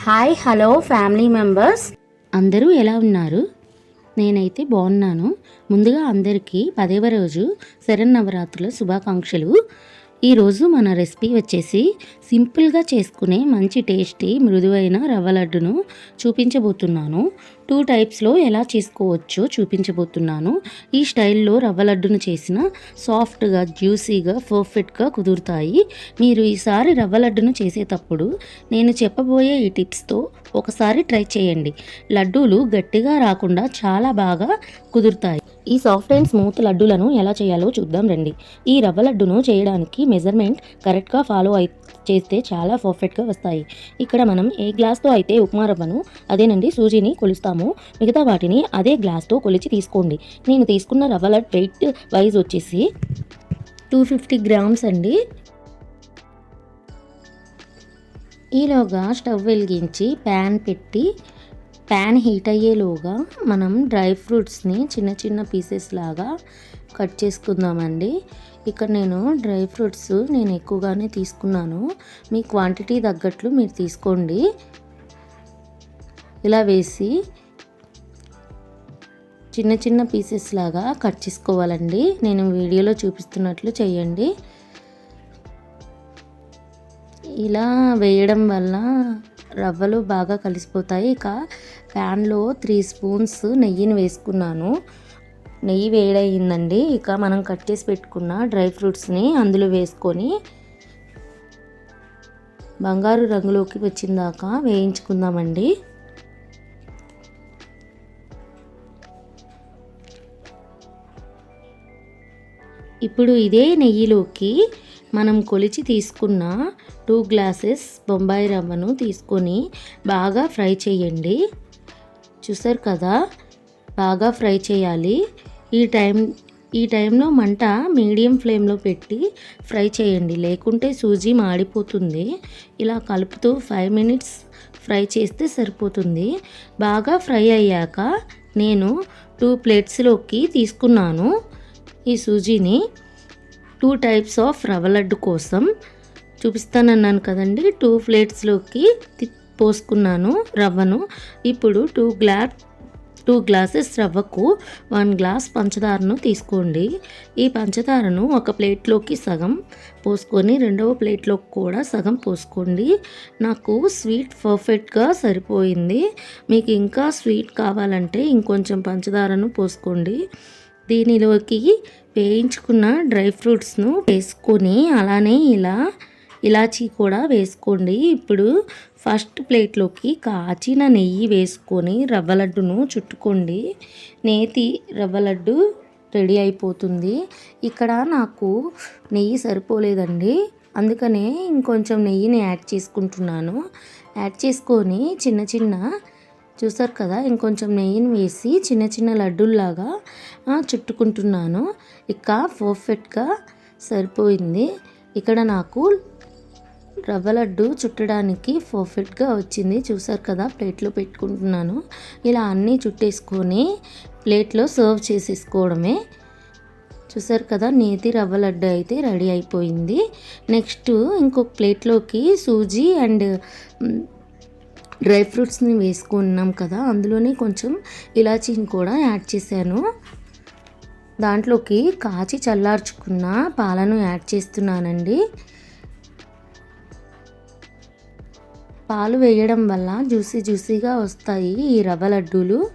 Hi hello family members అందరూ ఎలా ఉన్నారు? నేనైతే బాగున్నాను. ముందుగా అందరికీ పదవ రోజు శరన్నవరాత్రుల శుభాకాంక్షలు. ఈరోజు మన రెసిపీ వచ్చేసి సింపుల్గా చేసుకునే మంచి టేస్టీ మృదువైన రవ్వ లడ్డును చూపించబోతున్నాను. టూ టైప్స్లో ఎలా చేసుకోవచ్చో చూపించబోతున్నాను. ఈ స్టైల్లో రవ్వ లడ్డును చేసిన సాఫ్ట్గా జ్యూసీగా పర్ఫెక్ట్గా కుదురుతాయి. మీరు ఈసారి రవ్వ లడ్డును చేసేటప్పుడు నేను చెప్పబోయే ఈ టిప్స్తో ఒకసారి ట్రై చేయండి. లడ్డూలు గట్టిగా రాకుండా చాలా బాగా కుదురుతాయి. ఈ సాఫ్ట్ అండ్ స్మూత్ లడ్డూలను ఎలా చేయాలో చూద్దాం రండి. ఈ రవ్వ లడ్డును చేయడానికి మెజర్మెంట్ కరెక్ట్గా ఫాలో అయి చేస్తే చాలా పర్ఫెక్ట్గా వస్తాయి. ఇక్కడ మనం ఏ గ్లాస్తో అయితే ఉప్మా రవ్వను అదేనండి సూజీని కొలుస్తాము మిగతా వాటిని అదే గ్లాస్తో కొలిచి తీసుకోండి. నేను తీసుకున్న రవ్వ లడ్ వెయిట్ వైజ్ వచ్చేసి టూ ఫిఫ్టీ గ్రామ్స్ అండి. ఈలోగా స్టవ్ వెలిగించి ప్యాన్ పెట్టి ప్యాన్ హీట్ అయ్యేలోగా మనం డ్రై ఫ్రూట్స్ని చిన్న చిన్న పీసెస్ లాగా కట్ చేసుకుందామండి. ఇక్కడ నేను డ్రై ఫ్రూట్స్ నేను ఎక్కువగానే తీసుకున్నాను. మీ క్వాంటిటీ తగ్గట్లు మీరు తీసుకోండి. ఇలా వేసి చిన్న చిన్న పీసెస్ లాగా కట్ చేసుకోవాలండి. నేను వీడియోలో చూపిస్తున్నట్లు చేయండి. ఇలా వేయడం వల్ల రవ్వలు బాగా కలిసిపోతాయి. ఇక ప్యాన్లో త్రీ స్పూన్స్ నెయ్యిని వేసుకున్నాను. నెయ్యి వేడయిందండి. ఇక మనం కట్ చేసి పెట్టుకున్న డ్రై ఫ్రూట్స్ని అందులో వేసుకొని బంగారు రంగులోకి వచ్చిందాక వేయించుకుందామండి. ఇప్పుడు ఇదే నెయ్యిలోకి మనం కొలిచి తీసుకున్న టూ గ్లాసెస్ బొంబాయి రవ్వను తీసుకొని బాగా ఫ్రై చేయండి. చూసారు కదా? బాగా ఫ్రై చేయాలి. ఈ టైం ఈ టైంలో మంట మీడియం ఫ్లేమ్లో పెట్టి ఫ్రై చేయండి. లేకుంటే సూజీ మాడిపోతుంది. ఇలా కలుపుతూ ఫైవ్ మినిట్స్ ఫ్రై చేస్తే సరిపోతుంది. బాగా ఫ్రై అయ్యాక నేను టూ ప్లేట్స్లోకి తీసుకున్నాను. ఈ సూజీని టూ టైప్స్ ఆఫ్ రవ్వ లడ్డు కోసం చూపిస్తానన్నాను కదండి. టూ ప్లేట్స్లోకి పోసుకున్నాను రవ్వను. ఇప్పుడు టూ గ్లా టూ గ్లాసెస్ రవ్వకు వన్ గ్లాస్ పంచదారను తీసుకోండి. ఈ పంచదారను ఒక ప్లేట్లోకి సగం పోసుకొని రెండవ ప్లేట్లోకి కూడా సగం పోసుకోండి. నాకు స్వీట్ పర్ఫెక్ట్గా సరిపోయింది. మీకు ఇంకా స్వీట్ కావాలంటే ఇంకొంచెం పంచదారను పోసుకోండి. దీనిలోకి వేయించుకున్న డ్రై ఫ్రూట్స్ను వేసుకొని అలానే ఇలా ఇలాచీ కూడా వేసుకోండి. ఇప్పుడు ఫస్ట్ ప్లేట్లోకి కాచిన నెయ్యి వేసుకొని రవ్వ లడ్డును చుట్టుకోండి. నేతి రవ్వ లడ్డు రెడీ అయిపోతుంది. ఇక్కడ నాకు నెయ్యి సరిపోలేదండి. అందుకనే ఇంకొంచెం నెయ్యిని యాడ్ చేసుకుంటున్నాను. యాడ్ చేసుకొని చిన్న చిన్న చూసారు కదా ఇంకొంచెం నెయ్యిని వేసి చిన్న చిన్న లడ్డూల్లాగా చుట్టుకుంటున్నాను. ఇక పర్ఫెక్ట్గా సరిపోయింది. ఇక్కడ నాకు రవ్వ లడ్డు చుట్టడానికి పర్ఫెక్ట్గా వచ్చింది. చూసారు కదా ప్లేట్లో పెట్టుకుంటున్నాను. ఇలా అన్నీ చుట్టేసుకొని ప్లేట్లో సర్వ్ చేసేసుకోవడమే. చూసారు కదా నేతి రవ్వ లడ్డు అయితే రెడీ అయిపోయింది. నెక్స్ట్ ఇంకొక ప్లేట్లోకి సూజీ అండ్ డ్రై ఫ్రూట్స్ని వేసుకున్నాం కదా అందులోనే కొంచెం ఇలాచీని కూడా యాడ్ చేశాను. దాంట్లోకి కాచి చల్లార్చుకున్న పాలను యాడ్ చేస్తున్నానండి. పాలు వేయడం వల్ల జ్యూసీ జ్యూసీగా వస్తాయి ఈ రవ్వ లడ్డూలు.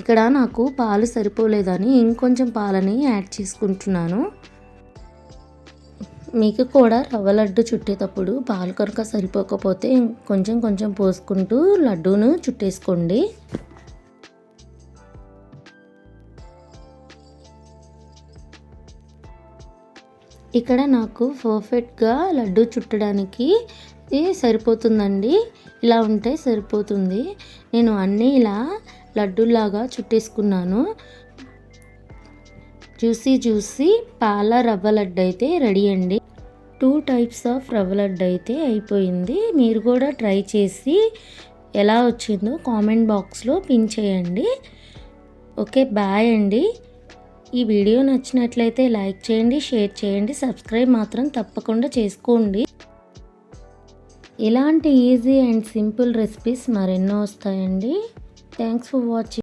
ఇక్కడ నాకు పాలు సరిపోలేదని ఇంకొంచెం పాలని యాడ్ చేసుకుంటున్నాను. మీకు కూడా రవ్వ లడ్డు చుట్టేటప్పుడు పాలు కనుక సరిపోకపోతే కొంచెం కొంచెం పోసుకుంటూ లడ్డూను చుట్టేసుకోండి. ఇక్కడ నాకు పర్ఫెక్ట్గా లడ్డు చుట్టడానికి సరిపోతుందండి? ఇలా ఉంటే సరిపోతుంది. నేను అన్నీ ఇలా లడ్డూలాగా చుట్టేసుకున్నాను. జ్యూసీ జ్యూసీ పాల రవ్వ లడ్డు అయితే రెడీ అండి. టూ టైప్స్ ఆఫ్ రవ్వ లడ్డు అయితే అయిపోయింది. మీరు కూడా ట్రై చేసి ఎలా వచ్చిందో కామెంట్ బాక్స్లో పిన్ చేయండి. ఓకే బాయ్ అండి. ఈ వీడియో నచ్చినట్లయితే లైక్ చేయండి షేర్ చేయండి సబ్స్క్రైబ్ మాత్రం తప్పకుండా చేసుకోండి. ఇలాంటి ఈజీ అండ్ సింపుల్ రెసిపీస్ మరెన్నో వస్తాయండి. Thanks for watching